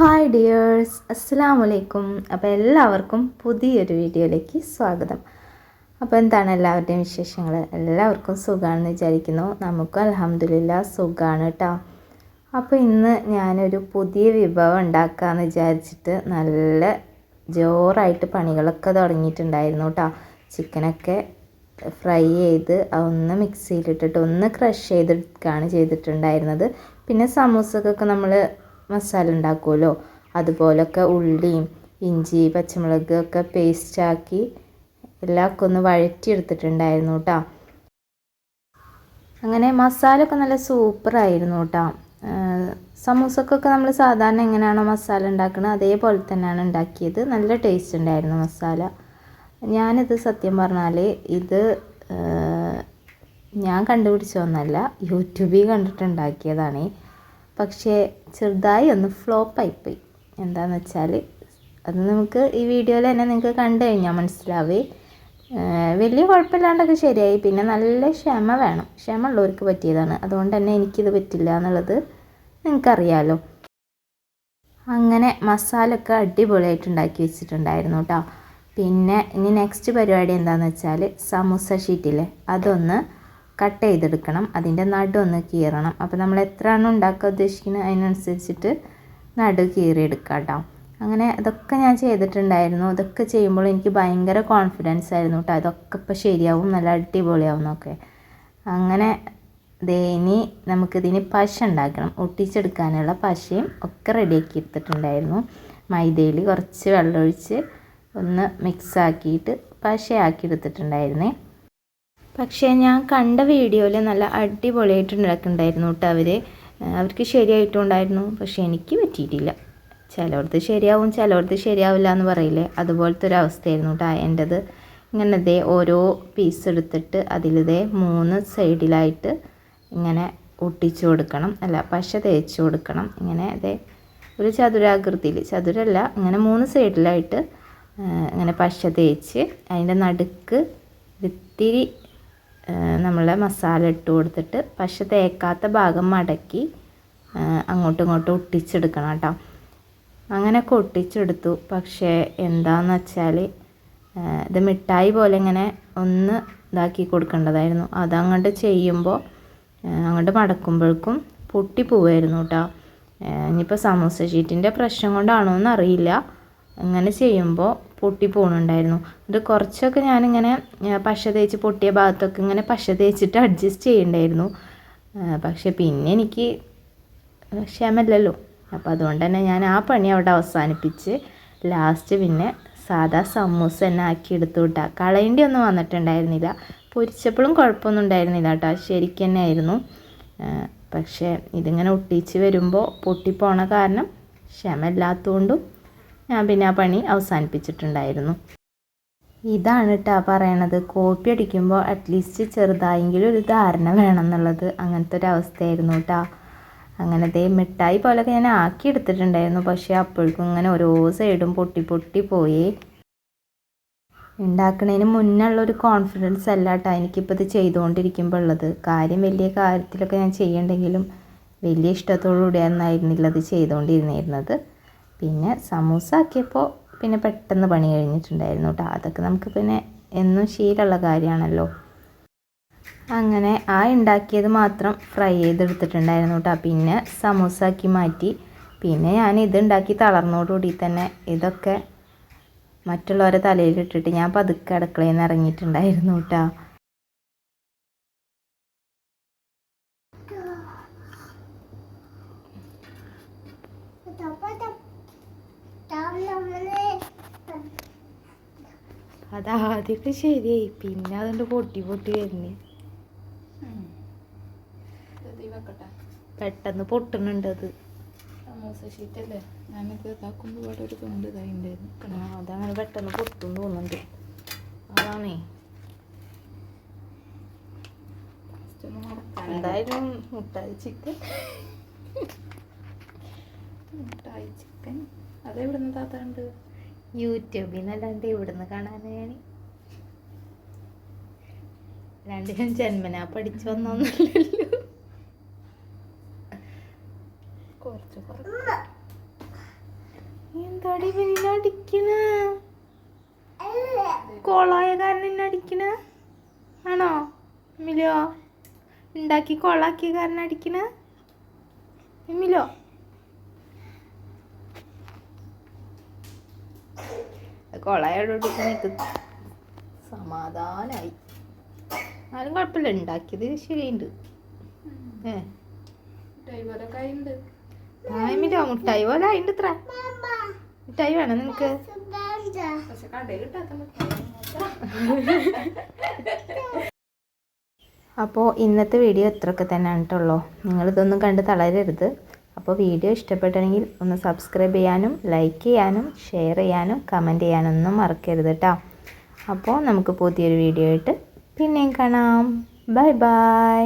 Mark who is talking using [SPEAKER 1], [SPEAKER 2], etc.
[SPEAKER 1] Hi dears അസ്സാം വലൈക്കും അപ്പോൾ എല്ലാവർക്കും പുതിയൊരു വീഡിയോയിലേക്ക് സ്വാഗതം. അപ്പോൾ എന്താണ് എല്ലാവരുടെയും വിശേഷങ്ങൾ എല്ലാവർക്കും സുഖമാണെന്ന് വിചാരിക്കുന്നു. നമുക്ക് അലഹമ്മദില്ല സുഖമാണ് കേട്ടോ അപ്പോൾ ഇന്ന് ഞാനൊരു പുതിയ വിഭവം ഉണ്ടാക്കാമെന്ന് വിചാരിച്ചിട്ട് നല്ല ജോറായിട്ട് പണികളൊക്കെ തുടങ്ങിയിട്ടുണ്ടായിരുന്നു കേട്ടോ ചിക്കനൊക്കെ ഫ്രൈ ചെയ്ത് ഒന്ന് മിക്സിയിലിട്ടിട്ട് ഒന്ന് ക്രഷ് ചെയ്തെടുക്കുകയാണ് ചെയ്തിട്ടുണ്ടായിരുന്നത്. പിന്നെ സമൂസക്കൊക്കെ നമ്മൾ മസാല ഉണ്ടാക്കുമല്ലോ. അതുപോലൊക്കെ ഉള്ളിയും ഇഞ്ചി പച്ചമുളക് ഒക്കെ പേസ്റ്റാക്കി എല്ലാമൊക്കെ ഒന്ന് വഴറ്റിയെടുത്തിട്ടുണ്ടായിരുന്നു കേട്ടോ അങ്ങനെ മസാല ഒക്കെ നല്ല സൂപ്പറായിരുന്നു കേട്ടോ സമൂസക്കൊക്കെ നമ്മൾ സാധാരണ എങ്ങനെയാണോ മസാല ഉണ്ടാക്കുന്നത് അതേപോലെ തന്നെയാണ് ഉണ്ടാക്കിയത്. നല്ല ടേസ്റ്റ് ഉണ്ടായിരുന്നു മസാല. ഞാനിത് സത്യം പറഞ്ഞാൽ ഇത് ഞാൻ കണ്ടുപിടിച്ചൊന്നല്ല യൂട്യൂബിൽ കണ്ടിട്ടുണ്ടാക്കിയതാണ്. പക്ഷേ ചെറുതായി ഒന്ന് ഫ്ലോപ്പായിപ്പോയി എന്താണെന്ന് വെച്ചാൽ അത് നമുക്ക് ഈ വീഡിയോയിൽ തന്നെ നിങ്ങൾക്ക് കണ്ടു കഴിഞ്ഞാൽ മനസ്സിലാവേ. വലിയ കുഴപ്പമില്ലാണ്ടൊക്കെ ശരിയായി. പിന്നെ നല്ല ക്ഷമ വേണം. ക്ഷമ ഉള്ളവർക്ക് പറ്റിയതാണ്. അതുകൊണ്ട് തന്നെ എനിക്കിത് പറ്റില്ല എന്നുള്ളത് നിങ്ങൾക്കറിയാലോ. അങ്ങനെ മസാല ഒക്കെ അടിപൊളിയായിട്ട് ഉണ്ടാക്കി വെച്ചിട്ടുണ്ടായിരുന്നു കേട്ടോ പിന്നെ ഇനി നെക്സ്റ്റ് പരിപാടി എന്താണെന്ന് വെച്ചാൽ സമൂസ ഷീറ്റില്ലേ അതൊന്ന് കട്ട് ചെയ്തെടുക്കണം അതിന്റെ നടുവൊന്ന് കീറണം. അപ്പോൾ നമ്മൾ എത്രയാണ് ഉണ്ടാക്കാൻ ഉദ്ദേശിക്കുന്നത്? അതിനനുസരിച്ചിട്ട് നടു കീറിയെടുക്കാം കേട്ടോ അങ്ങനെ അതൊക്കെ ഞാൻ ചെയ്തിട്ടുണ്ടായിരുന്നു. അതൊക്കെ ചെയ്യുമ്പോൾ എനിക്ക് ഭയങ്കര കോൺഫിഡൻസ് ആയിരുന്നു കേട്ടോ. അതൊക്കെ ഇപ്പോൾ ശരിയാവും. നല്ല അടിപൊളിയാവും എന്നൊക്കെ അങ്ങനെ ഇനി നമുക്കിതിന് പശ ഉണ്ടാക്കണം. ഒട്ടിച്ചെടുക്കാനുള്ള പശയും ഒക്കെ റെഡിയാക്കി എടുത്തിട്ടുണ്ടായിരുന്നു. മൈദയിൽ കുറച്ച് വെള്ളമൊഴിച്ച് ഒന്ന് മിക്സാക്കിയിട്ട് പശയാക്കി എടുത്തിട്ടുണ്ടായിരുന്നേ. പക്ഷേ ഞാൻ കണ്ട വീഡിയോയിൽ നല്ല അടിപൊളിയായിട്ട് ഉണ്ടാക്കുന്നുണ്ടായിരുന്നു കേട്ടോ അവർ അവർക്ക് ശരിയായിട്ടുണ്ടായിരുന്നു. പക്ഷേ എനിക്ക് പറ്റിയിട്ടില്ല. ചിലയിടത്ത് ശരിയാവും ചിലയിടത്ത് ശരിയാവില്ല എന്ന് പറയില്ലേ? അതുപോലത്തെ ഒരു അവസ്ഥയായിരുന്നു കേട്ടോ എന്റെത്. ഇങ്ങനെ ദേ ഓരോ പീസ് എടുത്തിട്ട് അതിലിതേ മൂന്ന് സൈഡിലായിട്ട് ഇങ്ങനെ ഒട്ടിച്ചു കൊടുക്കണം. അല്ല പശ തേച്ച് കൊടുക്കണം. ഇങ്ങനെ അതേ ഒരു ചതുരാകൃതിയിൽ. ചതുരല്ല ഇങ്ങനെ മൂന്ന് സൈഡിലായിട്ട് ഇങ്ങനെ പശ തേച്ച് അതിന്റെ നടുക്ക് ഇത്തിരി നമ്മളെ മസാല ഇട്ട് കൊടുത്തിട്ട് പശ തേക്കാത്ത ഭാഗം മടക്കി അങ്ങോട്ടും ഇങ്ങോട്ടും ഒട്ടിച്ചെടുക്കണം കേട്ടോ. അങ്ങനെയൊക്കെ ഒട്ടിച്ചെടുത്തു. പക്ഷേ എന്താണെന്ന് വെച്ചാൽ ഇത് മിഠായി പോലെ ഇങ്ങനെ ഒന്ന് ഇതാക്കി കൊടുക്കേണ്ടതായിരുന്നു. അതങ്ങോട്ട് ചെയ്യുമ്പോൾ അങ്ങോട്ട് മടക്കുമ്പോഴേക്കും പൊട്ടിപ്പോവായിരുന്നു കേട്ടോ. ഇനിയിപ്പോൾ സമൂസ ഷീറ്റിന്റെ പ്രശ്നം കൊണ്ടാണോ എന്നറിയില്ല. അങ്ങനെ ചെയ്യുമ്പോൾ പൊട്ടി പോകണുണ്ടായിരുന്നു ഇത് കുറച്ചൊക്കെ ഞാനിങ്ങനെ പശ തേച്ച് പൊട്ടിയ ഭാഗത്തൊക്കെ ഇങ്ങനെ പശ തേച്ചിട്ട് അഡ്ജസ്റ്റ് ചെയ്യണ്ടായിരുന്നു. പക്ഷെ പിന്നെ എനിക്ക് ക്ഷമല്ലല്ലോ അപ്പോൾ അതുകൊണ്ട് തന്നെ ഞാൻ ആ പണി അവിടെ അവസാനിപ്പിച്ച് ലാസ്റ്റ് പിന്നെ സാധാ സമൂസ തന്നെ ആക്കി എടുത്തു വിട്ടാ കളയേണ്ടി ഒന്നും വന്നിട്ടുണ്ടായിരുന്നില്ല. പൊരിച്ചപ്പോഴും കുഴപ്പമൊന്നും ഉണ്ടായിരുന്നില്ല കേട്ടോ ശരിക്കും തന്നെ ആയിരുന്നു. പക്ഷേ ഇതിങ്ങനെ ഒട്ടിച്ച് വരുമ്പോൾ പൊട്ടിപ്പോണ കാരണം ക്ഷമ ഞാൻ പിന്നെ ആ പണി അവസാനിപ്പിച്ചിട്ടുണ്ടായിരുന്നു. ഇതാണ് കേട്ടോ പറയണത്. കോപ്പി അടിക്കുമ്പോൾ അറ്റ്ലീസ്റ്റ് ചെറുതായെങ്കിലും ഒരു ധാരണ വേണം എന്നുള്ളത് അങ്ങനത്തെ ഒരു അവസ്ഥയായിരുന്നു കേട്ടോ അങ്ങനെ ദേ മിഠായി പോലൊക്കെ ഞാൻ ആക്കി എടുത്തിട്ടുണ്ടായിരുന്നു. പക്ഷേ അപ്പോഴേക്കും ഇങ്ങനെ ഓരോ സൈഡും പൊട്ടി പൊട്ടി പോയി. ഉണ്ടാക്കുന്നതിന് മുന്നുള്ള ഒരു കോൺഫിഡൻസ് അല്ല കേട്ടോ എനിക്കിപ്പോൾ ഇത് ചെയ്തുകൊണ്ടിരിക്കുമ്പോൾ ഉള്ളത് കാര്യം വലിയ കാര്യത്തിലൊക്കെ ഞാൻ ചെയ്യണ്ടെങ്കിലും വലിയ ഇഷ്ടത്തോടു കൂടിയായിരുന്നില്ല അത് ചെയ്തുകൊണ്ടിരുന്നിരുന്നത്. പിന്നെ സമൂസ ആക്കിയപ്പോൾ പിന്നെ പെട്ടെന്ന് പണി കഴിഞ്ഞിട്ടുണ്ടായിരുന്നു കേട്ടോ അതൊക്കെ നമുക്ക് പിന്നെ എന്നും ശീലമുള്ള കാര്യമാണല്ലോ. അങ്ങനെ ആ ഉണ്ടാക്കിയത് മാത്രം ഫ്രൈ ചെയ്തെടുത്തിട്ടുണ്ടായിരുന്നു കേട്ടോ പിന്നെ സമൂസ ആക്കി മാറ്റി. പിന്നെ ഞാൻ ഇത് ഉണ്ടാക്കി തളർന്നോടുകൂടി തന്നെ ഇതൊക്കെ മറ്റുള്ളവരെ തലയിലിട്ടിട്ട് ഞാൻ പതുക്കെ അടുക്കളയിൽ നിന്ന് ഇറങ്ങിയിട്ടുണ്ടായിരുന്നു കേട്ടോ അതാദ്യമൊക്കെ ശരിയായി. പിന്നെ അതുകൊണ്ട് പൊട്ടി പൊട്ടി വരുന്നേ. പെട്ടെന്ന് പൊട്ടുന്നുണ്ട് അത്. അതങ്ങനെ പെട്ടെന്ന് പൊട്ടും തോന്നുന്നുണ്ട്. അതാണേ. എന്തായാലും മുട്ടായി ചിക്കൻ.
[SPEAKER 2] മുട്ടായി ചിക്കൻ. അതെവിടുന്ന് താത്താണ്ട്?
[SPEAKER 1] യൂട്യൂബിൽ നിന്നല്ലാണ്ട് ഇവിടുന്ന് കാണാനാണ് രണ്ടിനും ജന്മനാ പഠിച്ചു വന്നൊന്നുമില്ലല്ലോ
[SPEAKER 2] കുറച്ച്
[SPEAKER 1] എന്താടി അടിക്കണ? കോളായ കാരണം എന്നെ അടിക്കണ? ആണോ? മിലോ ഉണ്ടാക്കി കോളാക്കിയ കാരണം അടിക്കണ? എമിലോ കോളായോട് നിൽക്കുന്നു സമാധാനമായി ആരും കുഴപ്പമില്ല ഉണ്ടാക്കിയത് ശരിയുണ്ട്. ഏ. മുട്ടായി പോലെ ആയിണ്ട് ഇത്ര. മിഠായി വേണം നിനക്ക്? അപ്പോൾ ഇന്നത്തെ വീഡിയോ ഇത്രയൊക്കെ തന്നെയാണ് കേട്ടുള്ളൂ നിങ്ങളിതൊന്നും കണ്ട് തളരരുത്. അപ്പോൾ വീഡിയോ ഇഷ്ടപ്പെട്ടെങ്കിൽ ഒന്ന് സബ്സ്ക്രൈബ് ചെയ്യാനും ലൈക്ക് ചെയ്യാനും ഷെയർ ചെയ്യാനും കമന്റ് ചെയ്യാനും ഒന്നും മറക്കരുത് കേട്ടോ അപ്പോൾ നമുക്ക് പുതിയൊരു വീഡിയോ ആയിട്ട് പിന്നെയും കാണാം. Bye bye